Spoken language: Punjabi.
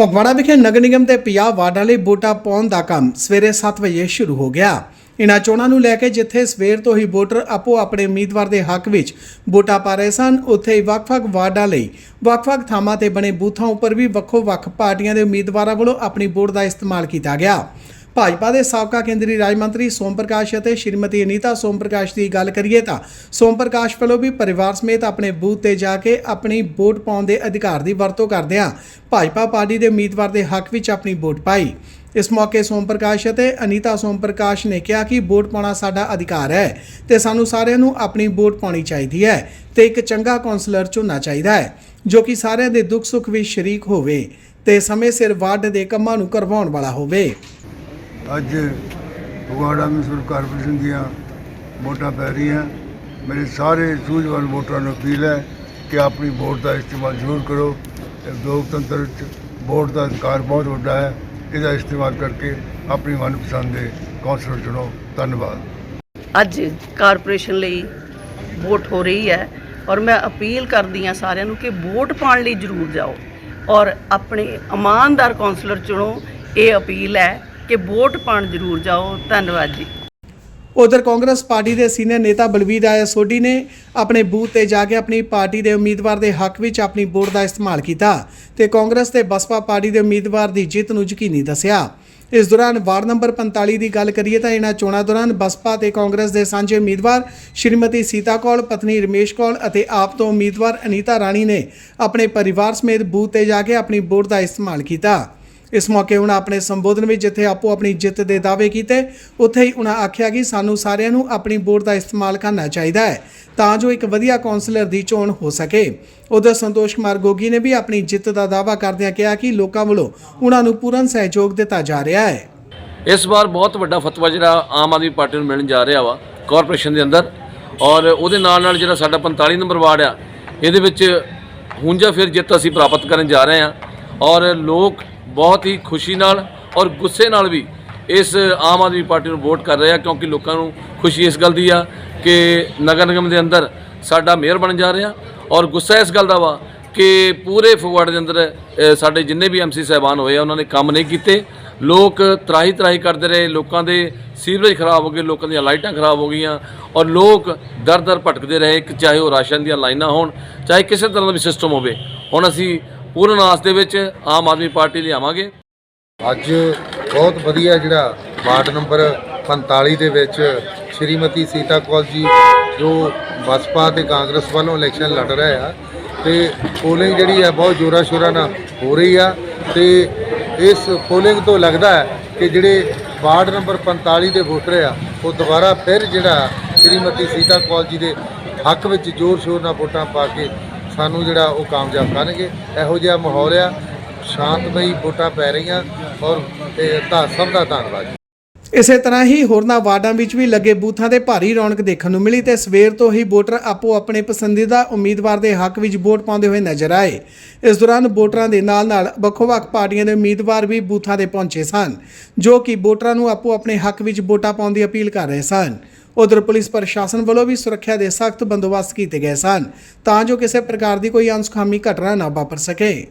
ਫਗਵਾੜਾ ਵਿਖੇ ਨਗਰ ਨਿਗਮ ਦੇ ਪੰਜਾਬ ਵਾਰਡਾਂ ਲਈ ਵੋਟਾਂ ਪਾਉਣ ਦਾ ਕੰਮ ਸਵੇਰੇ 7 ਵਜੇ ਸ਼ੁਰੂ ਹੋ ਗਿਆ। ਇਨ੍ਹਾਂ ਚੋਣਾਂ ਨੂੰ ਲੈ ਕੇ ਜਿੱਥੇ ਸਵੇਰ ਤੋਂ ਹੀ ਵੋਟਰ ਆਪੋ ਆਪਣੇ ਉਮੀਦਵਾਰ ਦੇ ਹੱਕ ਵਿੱਚ ਵੋਟਾਂ ਪਾ ਰਹੇ ਸਨ, ਉੱਥੇ ਹੀ ਵੱਖ-ਵੱਖ ਵਾਰਡਾਂ ਲਈ ਵੱਖ-ਵੱਖ ਥਾਵਾਂ ਤੇ ਬਣੇ ਬੂਥਾਂ ਉੱਪਰ ਵੀ ਵੱਖੋ-ਵੱਖ ਪਾਰਟੀਆਂ ਦੇ ਉਮੀਦਵਾਰਾਂ ਵੱਲੋਂ ਆਪਣੀ ਵੋਟ ਦਾ ਇਸਤੇਮਾਲ ਕੀਤਾ ਗਿਆ। ਭਾਜਪਾ ਦੇ ਸਾਬਕਾ ਕੇਂਦਰੀ ਰਾਜ ਮੰਤਰੀ ਸੋਮ ਪ੍ਰਕਾਸ਼ ਅਤੇ ਸ਼੍ਰੀਮਤੀ ਅਨੀਤਾ ਸੋਮ ਪ੍ਰਕਾਸ਼ ਦੀ ਗੱਲ ਕਰੀਏ ਤਾਂ ਸੋਮ ਪ੍ਰਕਾਸ਼ ਵੱਲੋਂ ਵੀ ਪਰਿਵਾਰ ਸਮੇਤ ਆਪਣੇ ਬੂਥ ਤੇ ਜਾ ਕੇ ਆਪਣੀ ਵੋਟ ਪਾਉਣ ਦੇ ਅਧਿਕਾਰ ਦੀ ਵਰਤੋਂ ਕਰਦਿਆਂ ਭਾਜਪਾ ਪਾਰਟੀ ਦੇ ਉਮੀਦਵਾਰ ਦੇ ਹੱਕ ਵਿੱਚ ਆਪਣੀ ਵੋਟ ਪਾਈ। ਇਸ ਮੌਕੇ ਸੋਮ ਪ੍ਰਕਾਸ਼ ਅਤੇ ਅਨੀਤਾ ਸੋਮ ਪ੍ਰਕਾਸ਼ ਨੇ ਕਿਹਾ ਕਿ ਵੋਟ ਪਾਉਣਾ ਸਾਡਾ ਅਧਿਕਾਰ ਹੈ ਤੇ ਸਾਨੂੰ ਸਾਰਿਆਂ ਨੂੰ ਆਪਣੀ ਵੋਟ ਪਾਉਣੀ ਚਾਹੀਦੀ ਹੈ ਤੇ ਇੱਕ ਚੰਗਾ ਕਾਉਂਸਲਰ ਚੁਣਨਾ ਚਾਹੀਦਾ ਹੈ, ਜੋ ਕਿ ਸਾਰਿਆਂ ਦੇ ਦੁੱਖ ਸੁੱਖ ਵਿੱਚ ਸ਼ਰੀਕ ਹੋਵੇ ਤੇ ਸਮੇਂ ਸਿਰ ਵਾਰਡ ਦੇ ਕੰਮਾਂ ਨੂੰ ਕਰਵਾਉਣ ਵਾਲਾ ਹੋਵੇ। ਅੱਜ ਫਗਵਾੜਾ ਮਿਊਂਸਪਲ ਕਾਰਪੋਰੇਸ਼ਨ ਦੀਆਂ ਵੋਟਾਂ ਪੈ ਰਹੀਆਂ। ਮੇਰੇ ਸਾਰੇ ਸੂਝਵਾਨ ਵੋਟਰਾਂ ਨੂੰ ਅਪੀਲ ਹੈ ਕਿ ਆਪਣੀ ਵੋਟ ਦਾ ਇਸਤੇਮਾਲ ਜ਼ਰੂਰ ਕਰੋ। ਲੋਕਤੰਤਰ 'ਚ ਵੋਟ ਦਾ ਅਧਿਕਾਰ ਬਹੁਤ ਵੱਡਾ ਹੈ। ਇਹਦਾ ਇਸਤੇਮਾਲ ਕਰਕੇ ਆਪਣੀ ਮਨਪਸੰਦ ਦੇ ਕੌਂਸਲਰ ਚੁਣੋ। ਧੰਨਵਾਦ। ਅੱਜ ਕਾਰਪੋਰੇਸ਼ਨ ਲਈ ਵੋਟ ਹੋ ਰਹੀ ਹੈ ਔਰ ਮੈਂ ਅਪੀਲ ਕਰਦੀ ਹਾਂ ਸਾਰਿਆਂ ਨੂੰ ਕਿ ਵੋਟ ਪਾਉਣ ਲਈ ਜ਼ਰੂਰ ਜਾਓ ਔਰ ਆਪਣੇ ਇਮਾਨਦਾਰ ਕੌਂਸਲਰ ਚੁਣੋ। ਇਹ ਅਪੀਲ ਹੈ ਕਿ ਵੋਟ ਪਾਉਣ ਜ਼ਰੂਰ ਜਾਓ। ਧੰਨਵਾਦ ਜੀ। ਉਧਰ ਕਾਂਗਰਸ ਪਾਰਟੀ ਦੇ ਸੀਨੀਅਰ ਨੇਤਾ ਬਲਵੀਰ ਆਇਆ ਸੋਢੀ ਨੇ ਆਪਣੇ ਬੂਥ ਤੇ ਜਾ ਕੇ ਆਪਣੀ ਪਾਰਟੀ ਦੇ ਉਮੀਦਵਾਰ ਦੇ ਹੱਕ ਵਿੱਚ ਆਪਣੀ ਵੋਟ ਦਾ ਇਸਤੇਮਾਲ ਕੀਤਾ ਤੇ ਕਾਂਗਰਸ ਤੇ ਬਸਪਾ ਪਾਰਟੀ ਦੇ ਉਮੀਦਵਾਰ ਦੀ ਜਿੱਤ ਨੂੰ ਯਕੀਨੀ ਦੱਸਿਆ। ਇਸ ਦੌਰਾਨ ਵਾਰਡ ਨੰਬਰ 45 ਦੀ ਗੱਲ ਕਰੀਏ ਤਾਂ ਇਹਨਾਂ ਚੋਣਾਂ ਦੌਰਾਨ ਬਸਪਾ ਤੇ ਕਾਂਗਰਸ ਦੇ ਸਾਂਝੇ ਉਮੀਦਵਾਰ ਸ਼੍ਰੀਮਤੀ ਸੀਤਾ ਕੌਲ ਪਤਨੀ ਰਮੇਸ਼ ਕੌਲ ਅਤੇ ਆਪ ਤੋਂ ਉਮੀਦਵਾਰ ਅਨੀਤਾ ਰਾਣੀ ਨੇ ਆਪਣੇ ਪਰਿਵਾਰ ਸਮੇਤ ਬੂਥ ਤੇ ਜਾ ਕੇ ਆਪਣੀ ਵੋਟ ਦਾ ਇਸਤੇਮਾਲ ਕੀਤਾ। ਇਸ ਮੌਕੇ ਉਹਨਾਂ ਆਪਣੇ ਸੰਬੋਧਨ ਵਿੱਚ ਜਿੱਥੇ ਆਪੋ ਆਪਣੀ ਜਿੱਤ ਦੇ ਦਾਅਵੇ ਕੀਤੇ, ਉੱਥੇ ਹੀ ਉਹਨਾਂ ਆਖਿਆ ਕਿ ਸਾਨੂੰ ਸਾਰਿਆਂ ਨੂੰ ਆਪਣੀ ਵੋਟ ਦਾ ਇਸਤੇਮਾਲ ਕਰਨਾ ਚਾਹੀਦਾ ਹੈ, ਤਾਂ ਜੋ ਇੱਕ ਵਧੀਆ ਕੌਂਸਲਰ ਦੀ ਚੋਣ ਹੋ ਸਕੇ। ਉਧਰ ਸੰਤੋਸ਼ ਕੁਮਾਰ ਗੋਗੀ ਨੇ ਵੀ ਆਪਣੀ ਜਿੱਤ ਦਾ ਦਾਅਵਾ ਕਰਦਿਆਂ ਕਿਹਾ ਕਿ ਲੋਕਾਂ ਵੱਲੋਂ ਉਹਨਾਂ ਨੂੰ ਪੂਰਨ ਸਹਿਯੋਗ ਦਿੱਤਾ ਜਾ ਰਿਹਾ ਹੈ। ਇਸ ਵਾਰ ਬਹੁਤ ਵੱਡਾ ਫਤਵਾ ਜਿਹੜਾ ਆਮ ਆਦਮੀ ਪਾਰਟੀ ਨੂੰ ਮਿਲਣ ਜਾ ਰਿਹਾ ਵਾ, ਕਾਰਪੋਰੇਸ਼ਨ ਦੇ ਅੰਦਰ, ਔਰ ਉਹਦੇ ਨਾਲ ਨਾਲ ਜਿਹੜਾ ਸਾਡਾ 45 ਨੰਬਰ ਵਾਰਡ ਆ, ਇਹਦੇ ਵਿੱਚ ਹੁੰਜਾ ਫਿਰ ਜਿੱਤ ਅਸੀਂ ਪ੍ਰਾਪਤ ਕਰਨ ਜਾ ਰਹੇ ਹਾਂ, ਔਰ ਲੋਕ ਬਹੁਤ ਹੀ ਖੁਸ਼ੀ ਨਾਲ ਔਰ ਗੁੱਸੇ ਨਾਲ ਵੀ ਇਸ ਆਮ ਆਦਮੀ ਪਾਰਟੀ ਨੂੰ ਵੋਟ ਕਰ ਰਹੇ ਆ, ਕਿਉਂਕਿ ਲੋਕਾਂ ਨੂੰ ਖੁਸ਼ੀ ਇਸ ਗੱਲ ਦੀ ਆ ਕਿ ਨਗਰ ਨਿਗਮ ਦੇ ਅੰਦਰ ਸਾਡਾ ਮੇਅਰ ਬਣ ਜਾ ਰਿਹਾ ਔਰ ਗੁੱਸਾ ਇਸ ਗੱਲ ਦਾ ਵਾ ਕਿ ਪੂਰੇ ਫਗਵਾੜੇ ਦੇ ਅੰਦਰ ਸਾਡੇ ਜਿੰਨੇ ਵੀ ਐਮਸੀ ਸਾਹਿਬਾਨ ਹੋਏ ਆ, ਉਹਨਾਂ ਨੇ ਕੰਮ ਨਹੀਂ ਕੀਤੇ। ਲੋਕ ਤਰਾਹੀ ਤਰਾਹੀ ਕਰਦੇ ਰਹੇ, ਲੋਕਾਂ ਦੇ ਸੀਵਰੇਜ ਖਰਾਬ ਹੋ ਗਏ, ਲੋਕਾਂ ਦੀਆਂ ਲਾਈਟਾਂ ਖਰਾਬ ਹੋ ਗਈਆਂ ਔਰ ਲੋਕ ਦਰ ਦਰ ਭਟਕਦੇ ਰਹੇ ਕਿ ਚਾਹੇ ਉਹ ਰਾਸ਼ਨ ਦੀਆਂ ਲਾਈਨਾਂ ਹੋਣ, ਚਾਹੇ ਕਿਸੇ ਤਰ੍ਹਾਂ ਦਾ ਵੀ ਸਿਸਟਮ ਹੋਵੇ। ਹੁਣ ਅਸੀਂ ਪੂਰਨ ਆਸ ਦੇ ਵਿੱਚ ਆਮ ਆਦਮੀ ਪਾਰਟੀ ਲਿਆਵਾਂਗੇ। ਅੱਜ ਬਹੁਤ ਵਧੀਆ ਜਿਹੜਾ ਵਾਰਡ ਨੰਬਰ 45 ਦੇ ਵਿੱਚ ਸ਼੍ਰੀਮਤੀ ਸੀਤਾ ਕੌਲ ਜੀ, ਜੋ ਬਸਪਾ ਤੇ ਕਾਂਗਰਸ ਵੱਲੋਂ ਇਲੈਕਸ਼ਨ ਲੜ ਰਹੇ ਆ, ਤੇ ਪੋਲਿੰਗ ਜਿਹੜੀ ਆ ਬਹੁਤ ਜੋਰਾ ਸ਼ੋਰਾ ਨਾਲ ਹੋ ਰਹੀ ਆ, ਤੇ ਇਸ ਪੋਲਿੰਗ ਤੋਂ ਲੱਗਦਾ ਹੈ ਕਿ ਜਿਹੜੇ ਵਾਰਡ ਨੰਬਰ 45 ਦੇ ਵੋਟਰ ਆ, ਉਹ ਦੁਬਾਰਾ ਫਿਰ ਜਿਹੜਾ ਸ਼੍ਰੀਮਤੀ ਸੀਤਾ ਕੌਰ ਜੀ ਦੇ ਹੱਕ ਵਿੱਚ ਜ਼ੋਰ ਸ਼ੋਰ ਨਾਲ ਵੋਟਾਂ ਪਾ ਕੇ ਸਾਨੂੰ ਜਿਹੜਾ ਉਹ ਕਾਮਯਾਬ ਕਰਨਗੇ। ਇਹੋ ਜਿਹਾ ਮਾਹੌਲ ਆ। ਸ਼ਾਂਤਮਈ ਵੋਟਾਂ ਪੈ ਰਹੀਆਂ ਔਰ ਤੇ ਧਾ, ਸਭ ਦਾ ਧੰਨਵਾਦ। ਇਸੇ ਤਰ੍ਹਾਂ ਹੀ ਹੋਰਨਾਂ ਵਾਰਡਾਂ ਵਿੱਚ ਵੀ ਲੱਗੇ ਬੂਥਾਂ ਤੇ ਭਾਰੀ ਰੌਣਕ ਦੇਖਣ ਨੂੰ ਮਿਲੀ ਤੇ ਸਵੇਰ ਤੋਂ ਹੀ ਵੋਟਰ ਆਪੋ ਆਪਣੇ ਪਸੰਦੀਦਾ ਉਮੀਦਵਾਰ ਦੇ ਹੱਕ ਵਿੱਚ ਵੋਟ ਪਾਉਂਦੇ ਹੋਏ ਨਜ਼ਰ ਆਏ। ਇਸ ਦੌਰਾਨ ਵੋਟਰਾਂ ਦੇ ਨਾਲ-ਨਾਲ ਵੱਖੋ-ਵੱਖ ਪਾਰਟੀਆਂ ਦੇ ਉਮੀਦਵਾਰ ਵੀ ਬੂਥਾਂ ਦੇ ਪਹੁੰਚੇ ਸਨ, ਜੋ ਕਿ ਵੋਟਰਾਂ ਨੂੰ ਆਪੋ ਆਪਣੇ ਹੱਕ ਵਿੱਚ ਵੋਟਾਂ ਪਾਉਣ ਦੀ ਅਪੀਲ ਕਰ ਰਹੇ ਸਨ। ਉਧਰ ਪੁਲਿਸ ਪ੍ਰਸ਼ਾਸਨ ਵੱਲੋਂ ਵੀ ਸੁਰੱਖਿਆ ਦੇ ਸਖਤ ਬੰਦੋਬਸਤ ਕੀਤੇ ਗਏ ਸਨ, ਤਾਂ ਜੋ ਕਿਸੇ ਪ੍ਰਕਾਰ ਦੀ ਕੋਈ ਅਨਸੁਖਾਮੀ ਘਟਨਾ ਨਾ ਵਾਪਰ ਸਕੇ।